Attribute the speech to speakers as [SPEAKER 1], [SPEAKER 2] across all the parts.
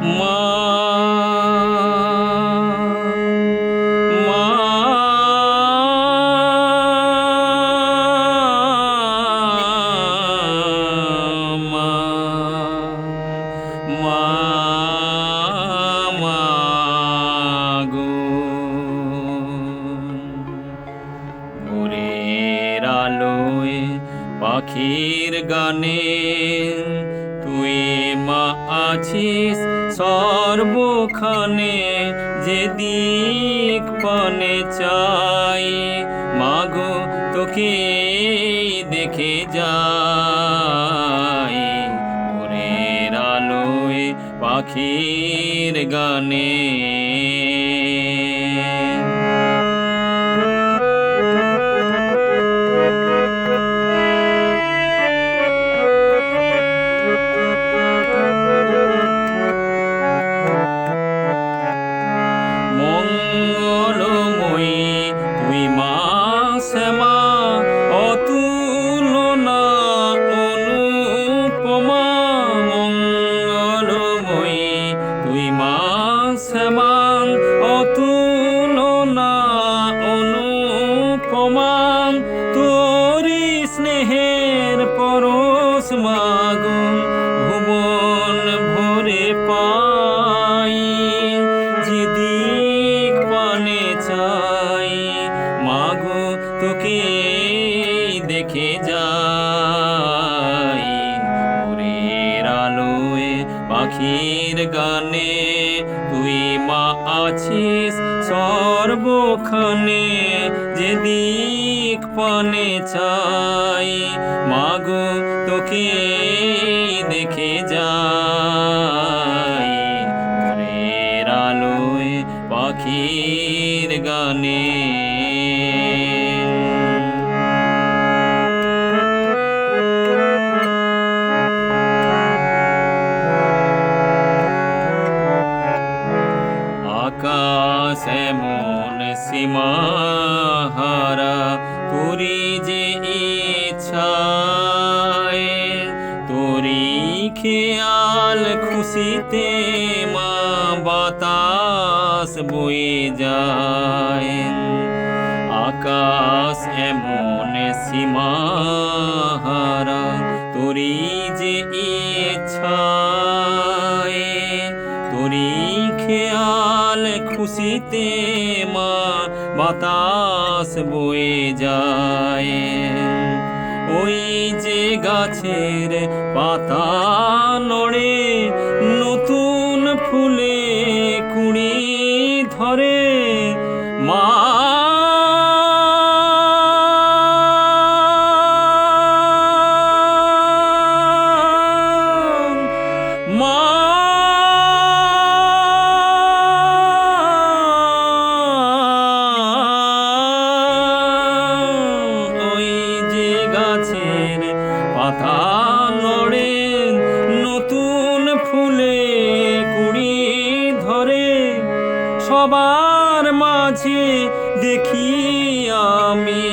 [SPEAKER 1] my পাখির গানে তুই মা আছিস সর্বখানে, যে দিক পানে চাই, মাগো তোকে দেখে যাই। ভোরের আলোয় পাখির গানে শ্যামা অতুলনা অনুপমা তোরি স্নেহের পরশ মাগুন ভুবন ভরে পাই। যেদিক পানে চাই, মাগো তোকে দেখে যাই। ভোরের আলোয় পাখির গানে আছিস সর্বখানে যেদিক পানে চাই। মাগো তোকে দেখে যাই। ভোরের আলোয় পাখির গানে। এমন সীমাহারা তোরি যে ইচ্ছায়। তোরি খেয়াল খুশিতে মা বাতাস বয়ে যায়। আকাশ এমন সীমাহারা, তোরি যে খুশিতে মা বাতাস বয়ে যায়। ওই যে গাছের পাতা নড়ে নতুন ফুলে পাতা নড়ে নতুন ফুলে কুড়ি ধরে। সবার মাঝে দেখি আমি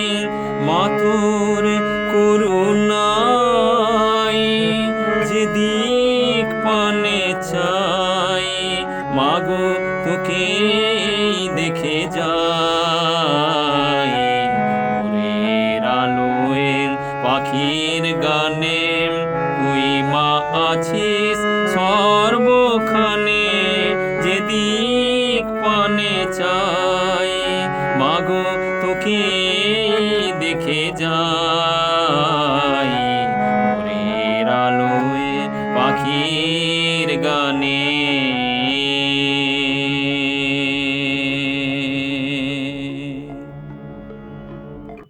[SPEAKER 1] মাতুর করুণাই যেদিক পানে চাই, মাগো তোকে দেখে যাই। আছিস সর্বখানে যেদিক পানে চাই। মাগো তোকে দেখে যাই।